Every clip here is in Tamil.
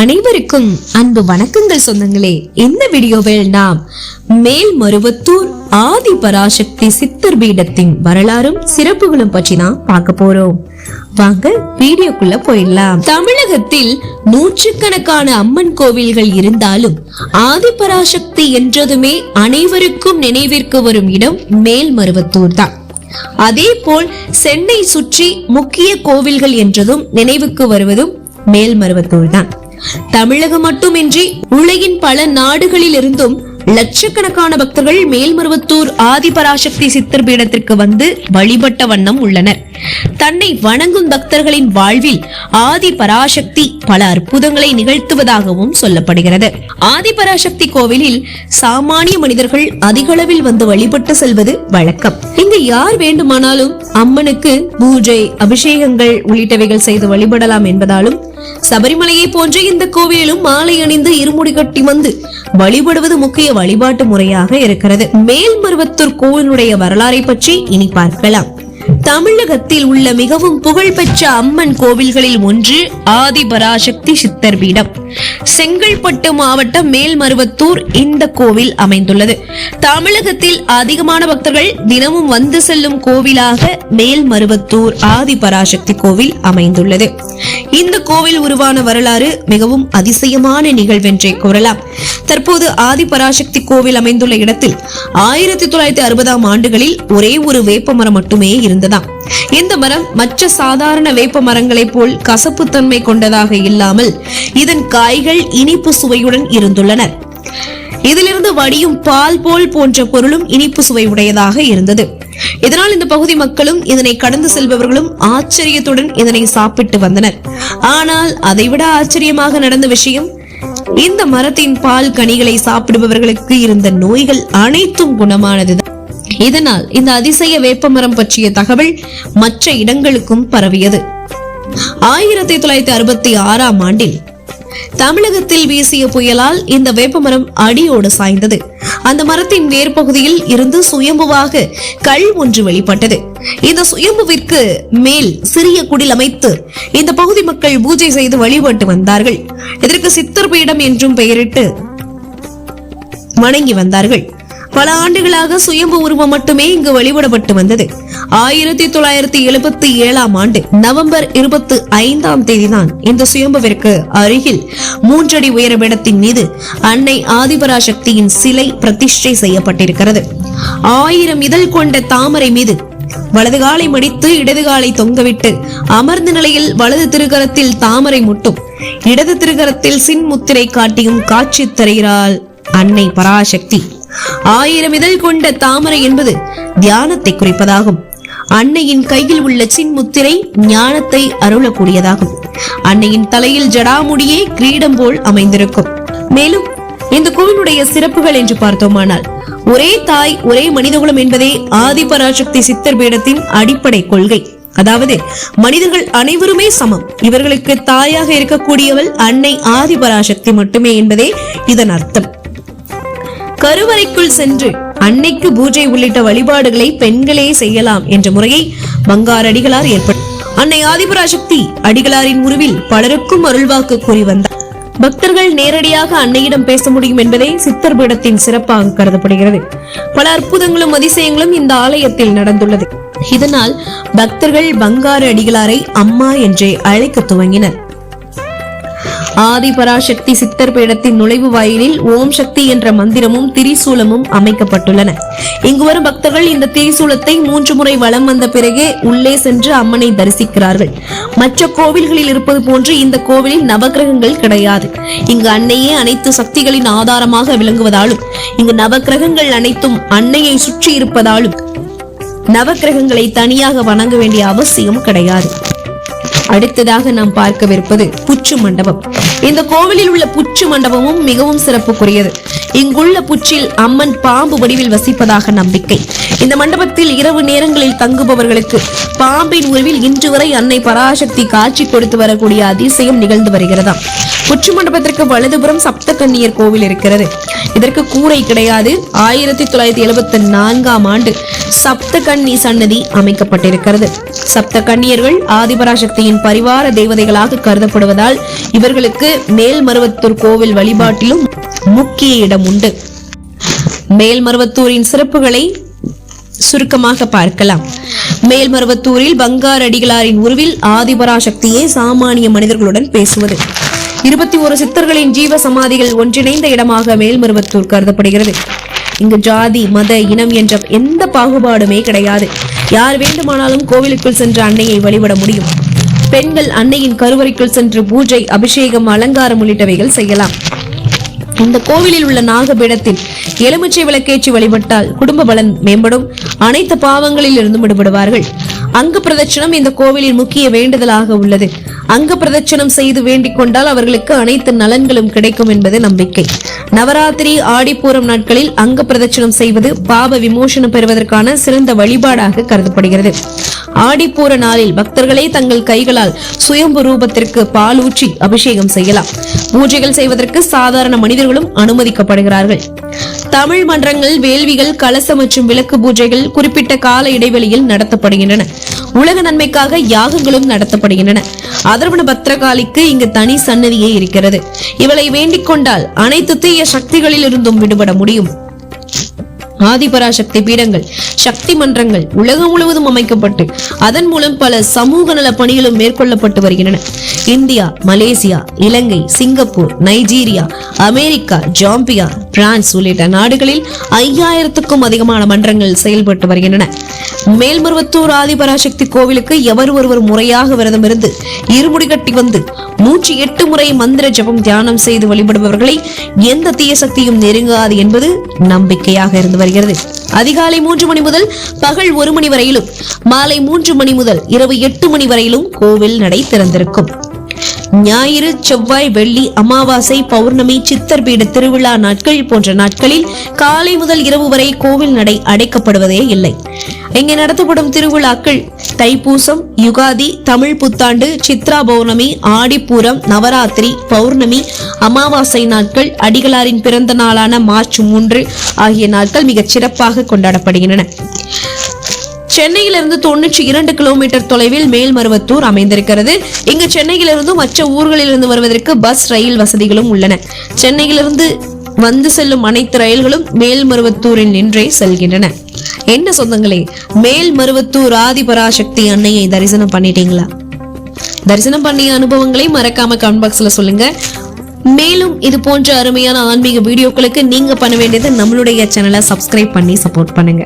அனைவருக்கும் அன்பு வணக்கங்கள் சொந்தங்களே. இந்த வீடியோவில் நாம் மேல்மருவத்தூர் ஆதி பராசக்தி சித்தர் பீடத்தின் வரலாறும் சிறப்புகளும் பற்றி தான் பார்க்க போறோம். வாங்க வீடியோக்குள்ள போயிடலாம். தமிழகத்தில் நூற்றுக்கணக்கான அம்மன் கோவில்கள் இருந்தாலும் ஆதிபராசக்தி என்றதுமே அனைவருக்கும் நினைவிற்கு வரும் இடம் மேல்மருவத்தூர் தான். அதே போல் சென்னை சுற்றி முக்கிய கோவில்கள் என்றதும் நினைவுக்கு வருவதும் மேல்மருவத்தூர் தான். தமிழகம் மட்டுமின்றி உலகின் பல நாடுகளில் இருந்தும் லட்சக்கணக்கான பக்தர்கள் மேல்மருவத்தூர் ஆதிபராசக்தி சித்தர் பீடத்திற்கு வந்து வழிபட்ட வண்ணம் உள்ளனர். தன்னை வணங்கும் பக்தர்களின் வாழ்வில் ஆதி பராசக்தி பல அற்புதங்களை நிகழ்த்துவதாகவும் சொல்லப்படுகிறது. ஆதிபராசக்தி கோவிலில் சாமானிய மனிதர்கள் அதிகளவில் வந்து வழிபட்டு செல்வது வழக்கம். இங்கு யார் வேண்டுமானாலும் அம்மனுக்கு பூஜை அபிஷேகங்கள் உள்ளிட்டவைகள் செய்து வழிபடலாம் என்பதாலும் சபரிமலையை போன்ற இந்த கோவிலிலும் மாலை அணிந்து இருமுடி கட்டி வந்து வழிபடுவது முக்கிய வழிபாட்டு முறையாக இருக்கிறது. மேல்மருவத்தூர் கோவிலுடைய வரலாறை பற்றி இனி பார்க்கலாம். தமிழகத்தில் உள்ள மிகவும் புகழ்பெற்ற அம்மன் கோவில்களில் ஒன்று ஆதிபராசக்தி சித்தர் பீடம். செங்கல்பட்டு மாவட்டம் மேல்மருவத்தூர் இந்த கோவில் அமைந்துள்ளது. தமிழகத்தில் அதிகமான பக்தர்கள் தினமும் வந்து செல்லும் கோவிலாக மேல்மருவத்தூர் ஆதிபராசக்தி கோவில் அமைந்துள்ளது. இந்த கோவில் உருவான வரலாறு மிகவும் அதிசயமான நிகழ்வென்றே கூறலாம். தற்போது ஆதிபராசக்தி கோவில் அமைந்துள்ள இடத்தில் ஆயிரத்தி தொள்ளாயிரத்தி அறுபதாம் ஆண்டுகளில் ஒரே ஒரு வேப்ப மரம் மட்டுமே இருந்ததாம் இந்த மரம் மற்ற சாதாரண வேப்ப மரங்களைப் போல் கசப்புத்தன்மை கொண்டதாக இல்லாமல் இதன் காய்கள் இனிப்பு சுவையுடன் இருந்துள்ளன. இதிலிருந்து வடியும் பால் போல் போன்ற பொருளும் இனிப்பு சுவை உடையதாக இருந்தது. இதனால் இந்த பகுதி மக்களும் இதனை கடந்து செல்பவர்களும் ஆச்சரியத்துடன் இதனை சாப்பிட்டு வந்தனர். ஆனால் அதைவிட ஆச்சரியமாக நடந்த விஷயம் இந்த மரத்தின் பால் கனிகளை சாப்பிடுபவர்களுக்கு இருந்த நோய்கள் அனைத்தும் குணமானதுதான். இதனால் இந்த அதிசய வேப்பமரம் பற்றிய தகவல் மற்ற இடங்களுக்கும் பரவியது. ஆயிரத்தி தொள்ளாயிரத்தி அறுபத்தி ஆறாம் ஆண்டில் தமிழகத்தில் வீசிய புயலால் இந்த வேப்பமரம் அடியோடு சாய்ந்தது. அந்த மரத்தின் வேர் பகுதியில் இருந்து சுயம்புவாக கல் ஒன்று வெளிப்பட்டது. இந்த சுயம்புவிற்கு மேல் சிறிய குடில் அமைத்து இந்த பகுதி மக்கள் பூஜை செய்து வழிபட்டு வந்தார்கள். இதற்கு சித்தர் பீடம் என்றும் பெயரிட்டு வணங்கி வந்தார்கள். பல ஆண்டுகளாக சுயம்பு உருவம் மட்டுமே இங்கு வழிபடப்பட்டு வந்தது. ஆயிரத்தி தொள்ளாயிரத்தி எழுபத்தி ஏழாம் ஆண்டு நவம்பர் இருபத்தி ஐந்தாம் தேதிதான் இந்த சுயம்புவிற்கு அருகில் மூன்றடி உயர பீடத்தின் மீது அன்னை ஆதிபராசக்தியின் சிலை பிரதிஷ்டை செய்யப்பட்டிருக்கிறது. ஆயிரம் இதழ் கொண்ட தாமரை மீது வலது காலை மடித்து இடது காலை தொங்கவிட்டு அமர்ந்த நிலையில் வலது திருகரத்தில் தாமரை முட்டும். இடது திருகரத்தில் சின்முத்திரை காட்டியும் காட்சி தருகிறாள் அன்னை பராசக்தி. ஆயிரம் இதழ் கொண்ட தாமரை என்பது தியானத்தை குறிப்பதாகும். அன்னையின் கையில் உள்ள சின்முத்திரை ஞானத்தை அருளக்கூடியதாகும். அன்னையின் தலையில் ஜடாமுடியே கிரீடம் போல் அமைந்திருக்கும். மேலும் இந்த கோவிலுடைய சிறப்புகள் என்று பார்த்தோமானால் ஒரே தாய் ஒரே மனிதகுலம் என்பதே ஆதிபராசக்தி சித்தர் பீடத்தின் அடிப்படை கொள்கை. அதாவது மனிதர்கள் அனைவருமே சமம். இவர்களுக்கு தாயாக இருக்கக்கூடியவள் அன்னை ஆதிபராசக்தி மட்டுமே என்பதே இதன் அர்த்தம். கருவறைக்குள் சென்று அன்னைக்கு பூஜை உள்ளிட்ட வழிபாடுகளை பெண்களே செய்யலாம் என்ற முறையை பங்கார் அடிகளார் ஏற்பட்ட அன்னை ஆதிபராசக்தி அடிகளாரின் உருவில் பலருக்கும் அருள்வாக்கு கூறி வந்தார். பக்தர்கள் நேரடியாக அன்னையிடம் பேச முடியும் என்பதே சித்தர் பீடத்தின் சிறப்பாக கருதப்படுகிறது. பல அற்புதங்களும் அதிசயங்களும் இந்த ஆலயத்தில் நடந்துள்ளது. இதனால் பக்தர்கள் பங்காரு அடிகளாரை அம்மா என்றே அழைக்க துவங்கினர். ஆதிபராசக்தி சித்தர் பீடத்தின் நுழைவு வாயிலில் ஓம் சக்தி என்ற மந்திரமும் திரிசூலமும் அமைக்கப்பட்டுள்ளன. இங்கு வரும் பக்தர்கள் இந்த திரிசூலத்தை மூன்று முறை வலம் வந்த பிறகே உள்ளே சென்று அம்மனை தரிசிக்கிறார்கள். மற்ற கோவில்களில் இருப்பது போன்று இந்த கோவிலில் நவகிரகங்கள் கிடையாது. இங்கு அன்னையே அனைத்து சக்திகளின் ஆதாரமாக விளங்குவதாலும் இங்கு நவகிரகங்கள் அனைத்தும் அன்னையை சுற்றி இருப்பதாலும் நவகிரகங்களை தனியாக வணங்க வேண்டிய அவசியம் கிடையாது. அடுத்ததாக நாம் பார்க்கவிருப்பது புச்சு மண்டபம். இந்த கோவிலில் உள்ள புச்சு மண்டபமும் மிகவும் சிறப்புக்குரியது. இங்குள்ள புற்றில் அம்மன் பாம்பு வடிவில் வசிப்பதாக நம்பிக்கை. இந்த மண்டபத்தில் இரவு நேரங்களில் தங்குபவர்களுக்கு பாம்பின் உருவில் இன்று வரை அன்னை பராசக்தி காட்சி கொடுத்து வரக்கூடிய அதிசயம் நிகழ்ந்து வருகிறதாம். புற்று மண்டபத்திற்கு வலதுபுறம் சப்த கண்ணியர் கோவில் இருக்கிறது. இதற்கு கூரை கிடையாது. ஆயிரத்தி தொள்ளாயிரத்தி எழுபத்தி நான்காம் ஆண்டு சப்த கண்ணி சன்னதி அமைக்கப்பட்டிருக்கிறது. சப்த கண்ணியர்கள் ஆதிபராசக்தியின் மற்றும் பரிவார தேவதைகளாக கருதப்படுவதால் இவர்களுக்கு மேல்மருவத்தூர் கோவில் வழிபாட்டிலும் முக்கிய இடம் உண்டு. மேல்மருவத்தூரின் சிறப்புகளை சுருக்கமாக பார்க்கலாம். மேல்மருவத்தூரில் பங்கார் அடிகளாரின் உருவில் ஆதிபராசக்தியே சாமானிய மனிதர்களுடன் பேசுவது. இருபத்தி ஒரு சித்தர்களின் ஜீவ சமாதிகள் ஒன்றிணைந்த இடமாக மேல்மருவத்தூர் கருதப்படுகிறது. இங்கு ஜாதி மத இனம் என்ற எந்த பாகுபாடுமே கிடையாது. யார் வேண்டுமானாலும் கோவிலுக்குள் சென்ற அன்னையை வழிபட முடியும். பெண்கள் அன்னையின் கருவறைக்குள் சென்று பூஜை அபிஷேகம் அலங்காரம் உள்ளிட்டவைகள் செய்யலாம். இந்த கோவிலில் உள்ள நாகபீடத்தில் எலுமிச்சை விளக்கேற்றி வழிபட்டால் குடும்ப பலன் மேம்படும். அனைத்து பாவங்களில் இருந்தும் விடுபடுவார்கள். அங்க பிரதட்சணம் இந்த கோவிலின் முக்கிய வேண்டுதலாக உள்ளது. அங்க பிரதட்சணம் செய்து வேண்டிக் கொண்டால் அவர்களுக்கு அனைத்து நலன்களும் கிடைக்கும் என்பது நம்பிக்கை. நவராத்திரி ஆடிப்பூரம் நாட்களில் அங்க பிரதட்சணம் செய்வது பாவ விமோசனம் பெறுவதற்கான சிறந்த வழிபாடாக கருதப்படுகிறது. ஆடிப்பூர நாளில் பக்தர்களே தங்கள் கைகளால் சுயம்பு ரூபத்திற்கு பால் ஊற்றி அபிஷேகம் செய்யலாம். பூஜைகள் செய்வதற்கு சாதாரண மனிதர்களும் அனுமதிக்கப்படுகிறார்கள். தமிழ் மன்றங்கள் வேள்விகள் கலச மற்றும் விளக்கு பூஜைகள் குறிப்பிட்ட கால இடைவெளியில் நடத்தப்படுகின்றன. உலக நன்மைக்காக யாகங்களும் நடத்தப்படுகின்றன. அதர்வன பத்திரகாளிக்கு இங்கு தனி சன்னதியே இருக்கிறது. இவளை வேண்டிக் கொண்டால் அனைத்து தீய சக்திகளில் இருந்தும் விடுபட முடியும். ஆதிபராசக்தி பீடங்கள் சக்தி மன்றங்கள் உலகம் முழுவதும் அமைக்கப்பட்டு அதன் மூலம் பல சமூக நல பணிகளும் மேற்கொள்ளப்பட்டு வருகின்றன. India Malaysia Ilangai Singapore Nigeria America Zambia France உள்ளிட்ட நாடுகளில் ஐயாயிரத்துக்கும் அதிகமான மன்றங்கள் செயல்பட்டு வருகின்றன. மேல்மருவத்தூர் ஆதிபராசக்தி கோவிலுக்கு எவர் ஒருவர் முறையாக விரதம் இருந்து இருமுடி கட்டி வந்து நூற்றி எட்டு முறை மந்திர ஜபம் தியானம் செய்து வழிபடுபவர்களை எந்த தீய சக்தியும் நெருங்காது என்பது நம்பிக்கையாக இருந்து வருகிறது. அதிகாலை மூன்று மணி முதல் பகல் ஒரு மணி வரையிலும் மாலை மூன்று மணி முதல் இரவு எட்டு மணி வரையிலும் கோவில் நடை திறந்திருக்கும். ஞாயிறு செவ்வாய் வெள்ளி அமாவாசை பௌர்ணமி சித்தர் பீட திருவிழா நாட்கள் போன்ற நாட்களில் காலை முதல் இரவு வரை கோவில் நடை அடைக்கப்படுவதே இல்லை. இங்கு நடத்தப்படும் திருவிழாக்கள் தைப்பூசம் யுகாதி தமிழ் புத்தாண்டு சித்ரா பௌர்ணமி ஆடிப்பூரம் நவராத்திரி பௌர்ணமி அமாவாசை நாட்கள் அடிகளாரின் பிறந்த நாளான மார்ச் மூன்று ஆகிய நாட்கள் மிகச் சிறப்பாக கொண்டாடப்படுகின்றன. சென்னையிலிருந்து தொண்ணூற்றி இரண்டு கிலோமீட்டர் தொலைவில் மேல்மருவத்தூர் அமைந்திருக்கிறது. இங்கு சென்னையிலிருந்து மற்ற ஊர்களிலிருந்து வருவதற்கு பஸ் ரயில் வசதிகளும் உள்ளன. சென்னையிலிருந்து வந்து செல்லும் அனைத்து ரயில்களும் மேல்மருவத்தூரில் நின்றே செல்கின்றன. என்ன சொந்தங்களே மேல்மருவத்தூர் ஆதிபராசக்தி அன்னையை தரிசனம் பண்ணிட்டீங்களா? தரிசனம் பண்ணிய அனுபவங்களை மறக்காம கமெண்ட் பாக்ஸ்ல சொல்லுங்க. மேலும் இது போன்ற அருமையான ஆன்மீக வீடியோக்களுக்கு நீங்க பண்ண வேண்டியது நம்மளுடைய சேனலை சப்ஸ்கிரைப் பண்ணி சப்போர்ட் பண்ணுங்க.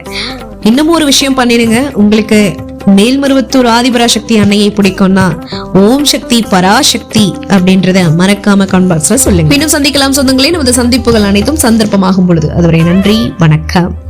இன்னமும் ஒரு விஷயம் பண்ணிடுங்க. உங்களுக்கு மேல்மருவத்தூர் ஆதிபரா சக்தி அன்னையை பிடிக்கும்னா ஓம் சக்தி பராசக்தி அப்படின்றத மறக்காம கமெண்ட் பாக்ஸ்ல சொல்லுங்க. மீண்டும் சந்திக்கலாம் சொந்தங்களே நமது சந்திப்புகள் அனைத்தும் சந்தர்ப்பமாகும் பொழுது. அதுவரை நன்றி வணக்கம்.